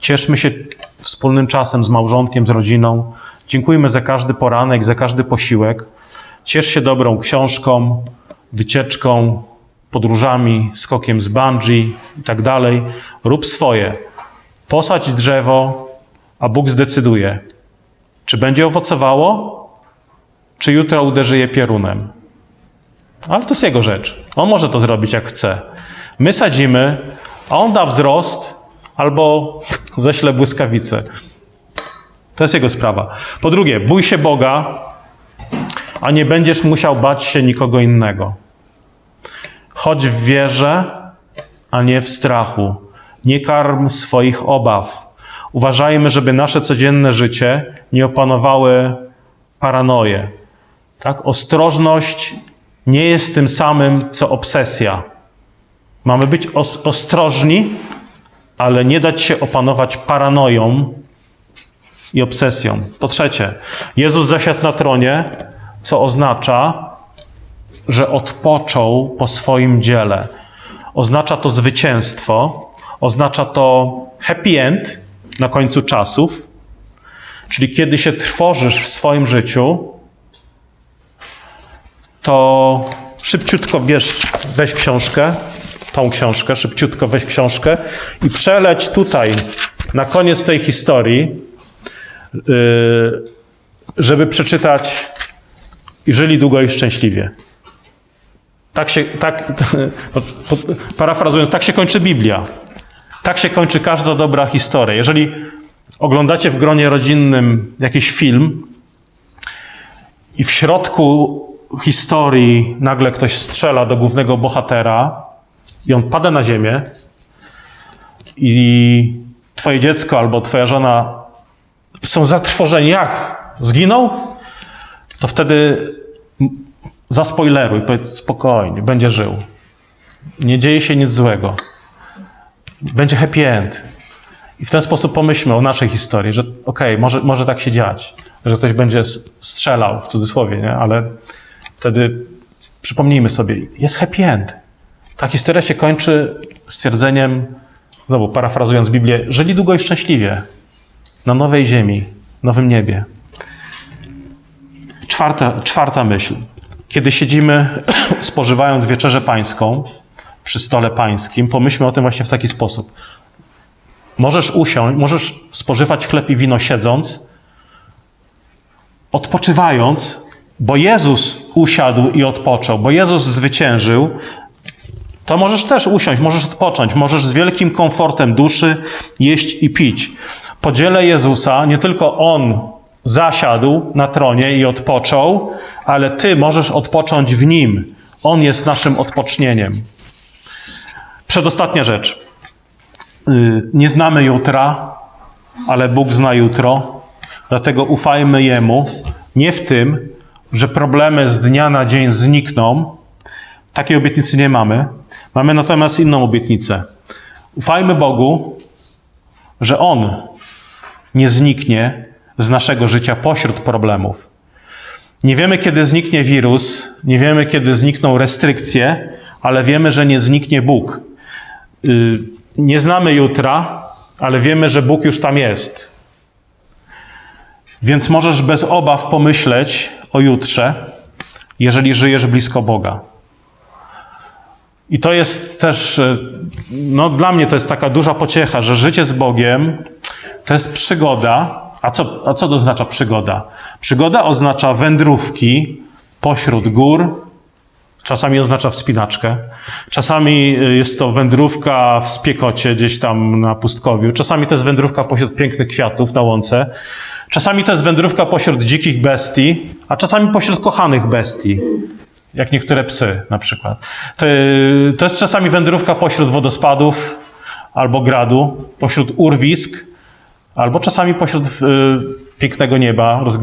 Cieszmy się wspólnym czasem z małżonkiem, z rodziną. Dziękujmy za każdy poranek, za każdy posiłek. Ciesz się dobrą książką, wycieczką, podróżami, skokiem z bungee i tak dalej. Rób swoje. Posadź drzewo, a Bóg zdecyduje, czy będzie owocowało, czy jutro uderzy je piorunem. Ale to jest jego rzecz. On może to zrobić jak chce. My sadzimy, a on da wzrost albo ześle błyskawice. To jest jego sprawa. Po drugie, bój się Boga, a nie będziesz musiał bać się nikogo innego. Chodź w wierze, a nie w strachu. Nie karm swoich obaw. Uważajmy, żeby nasze codzienne życie nie opanowały paranoje. Tak? Ostrożność nie jest tym samym, co obsesja. Mamy być os- ostrożni, ale nie dać się opanować paranoją i obsesją. Po trzecie, Jezus zasiadł na tronie, co oznacza, że odpoczął po swoim dziele. Oznacza to zwycięstwo, oznacza to happy end na końcu czasów, czyli kiedy się trwożysz w swoim życiu, to szybciutko bierz, weź książkę, tą książkę, szybciutko weź książkę i przeleć tutaj na koniec tej historii, yy, żeby przeczytać i żyli długo i szczęśliwie. Tak się, tak, parafrazując, tak się kończy Biblia. Tak się kończy każda dobra historia. Jeżeli oglądacie w gronie rodzinnym jakiś film i w środku historii nagle ktoś strzela do głównego bohatera i on pada na ziemię i twoje dziecko albo twoja żona są zatrwożeni. Jak? Zginął? To wtedy zaspoileruj, powiedz spokojnie, będzie żył. Nie dzieje się nic złego. Będzie happy end. I w ten sposób pomyślmy o naszej historii, że okej, może, może tak się dziać, że ktoś będzie strzelał, w cudzysłowie, nie? ale wtedy przypomnijmy sobie, jest happy end. Ta historia się kończy stwierdzeniem, znowu parafrazując Biblię, żyli długo i szczęśliwie na nowej ziemi, nowym niebie. Czwarta, czwarta myśl. Kiedy siedzimy, spożywając wieczerzę pańską przy stole pańskim, pomyślmy o tym właśnie w taki sposób. Możesz usiąść, możesz spożywać chleb i wino siedząc, odpoczywając, bo Jezus usiadł i odpoczął, bo Jezus zwyciężył, to możesz też usiąść, możesz odpocząć, możesz z wielkim komfortem duszy jeść i pić. Po dziele Jezusa nie tylko On zasiadł na tronie i odpoczął, ale Ty możesz odpocząć w Nim. On jest naszym odpocznieniem. Przedostatnia rzecz. Y, Nie znamy jutra, ale Bóg zna jutro, dlatego ufajmy Jemu. Nie w tym, że problemy z dnia na dzień znikną. Takiej obietnicy nie mamy. Mamy natomiast inną obietnicę. Ufajmy Bogu, że On nie zniknie z naszego życia pośród problemów. Nie wiemy, kiedy zniknie wirus, nie wiemy, kiedy znikną restrykcje, ale wiemy, że nie zniknie Bóg. Y, Nie znamy jutra, ale wiemy, że Bóg już tam jest. Więc możesz bez obaw pomyśleć o jutrze, jeżeli żyjesz blisko Boga. I to jest też, e, no dla mnie to jest taka duża pociecha, że życie z Bogiem to jest przygoda. A co, a co to oznacza przygoda? Przygoda oznacza wędrówki pośród gór, czasami oznacza wspinaczkę, czasami e, jest to wędrówka w spiekocie gdzieś tam na pustkowiu, czasami to jest wędrówka pośród pięknych kwiatów na łące, czasami to jest wędrówka pośród dzikich bestii, a czasami pośród kochanych bestii jak niektóre psy na przykład. To, to jest czasami wędrówka pośród wodospadów albo gradu, pośród urwisk, albo czasami pośród y, pięknego nieba rozgwieżdżonego.